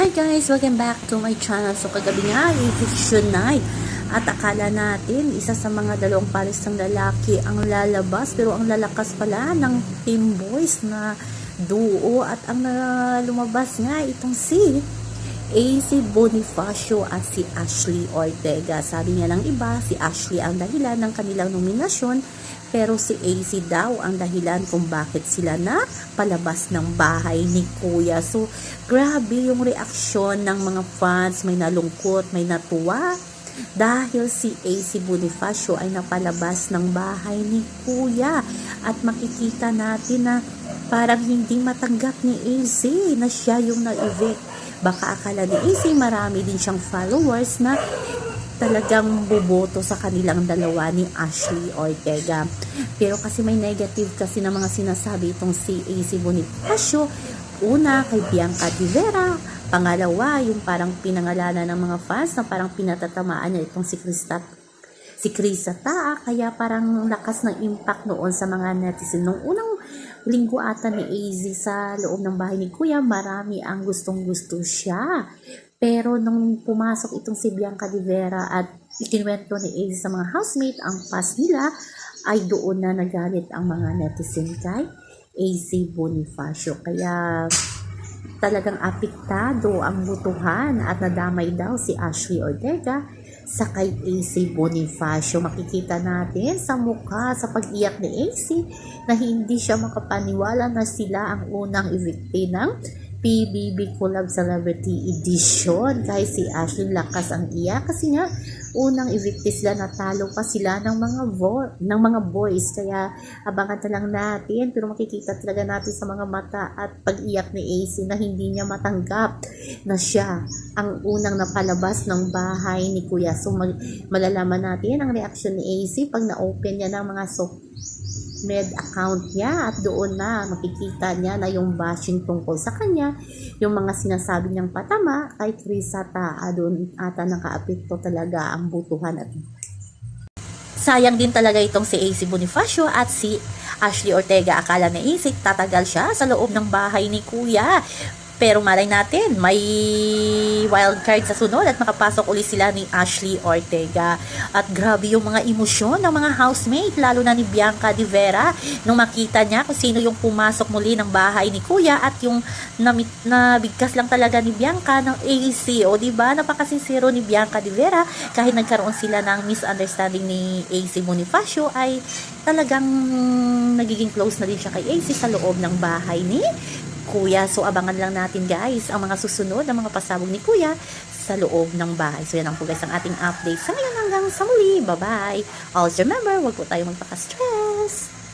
Hi guys! Welcome back to my channel. So kagabi nga, fiction night. At akala natin, isa sa mga dalawang pares ng lalaki ang lalabas. Pero ang lalakas pala ng Team Boys na duo. At ang na lumabas nga itong si AC Bonifacio at si Ashley Ortega. Sabi niya ng iba, si Ashley ang dahilan ng kanilang nominasyon pero si AC daw ang dahilan kung bakit sila na palabas ng bahay ni Kuya. So, grabe yung reaksyon ng mga fans. May nalungkot, may natuwa. Dahil si AC Bonifacio ay napalabas ng bahay ni Kuya. At makikita natin na parang hindi matanggap ni AC na siya yung na-evict. Baka akala ni AC marami din siyang followers na talagang boboto sa kanilang dalawa ni Ashley Ortega. Pero kasi may negative kasi na mga sinasabi itong si AC Bonifacio. Una, kay Bianca Di Vera. Pangalawa, yung parang pinangalanan ng mga fans na parang pinatatamaan niya itong si Krista si Krisa Taa. Kaya parang lakas ng impact noon sa mga netizen. Nung unang linggo ata ni AZ sa loob ng bahay ni Kuya, marami ang gustong gusto siya. Pero nung pumasok itong si Bianca Di Vera at ikinuwento ni AZ sa mga housemate ang past nila, ay doon na nagalit ang mga netizen kay AZ Bonifacio. Kaya talagang apektado ang butuhan at nadamay daw si Ashley Ortega sa kay AC Bonifacio. Makikita natin sa mukha, sa pag-iyak ni AC na hindi siya makapaniwala na sila ang unang evictee ng PBB Collab Celebrity Edition. Kahit si Ashley lakas ang iyak kasi nga unang evictee sila natalo pa sila ng mga vo- ng mga boys. Kaya abangan na lang natin pero makikita talaga natin sa mga mata at pag-iyak ni AC na hindi niya matanggap na siya ang unang napalabas ng bahay ni Kuya. So mag- malalaman natin ang reaction ni AC pag na-open niya ng mga so med account niya at doon na makikita niya na yung bashing tungkol sa kanya, yung mga sinasabi niyang patama kay Krisa Taa doon ata nakaapekto talaga ang butuhan at sayang din talaga itong si AC Bonifacio at si Ashley Ortega. Akala ni AC tatagal siya sa loob ng bahay ni Kuya. Pero malay natin, may wild card sa sunod at makapasok uli sila ni Ashley Ortega. At grabe yung mga emosyon ng mga housemate, lalo na ni Bianca Di Vera, nung makita niya kung sino yung pumasok muli ng bahay ni Kuya at yung namit, nabigkas lang talaga ni Bianca ng AC. O di ba napakasinsero ni Bianca Di Vera kahit nagkaroon sila ng misunderstanding ni AC Bonifacio ay talagang nagiging close na din siya kay AC sa loob ng bahay ni Kuya. So, abangan lang natin guys ang mga susunod na mga pasabog ni Kuya sa loob ng bahay. So, yan ang po guys ang ating update. Sa ngayon hanggang sa muli. Bye-bye. Always remember, huwag po tayo magpaka-stress.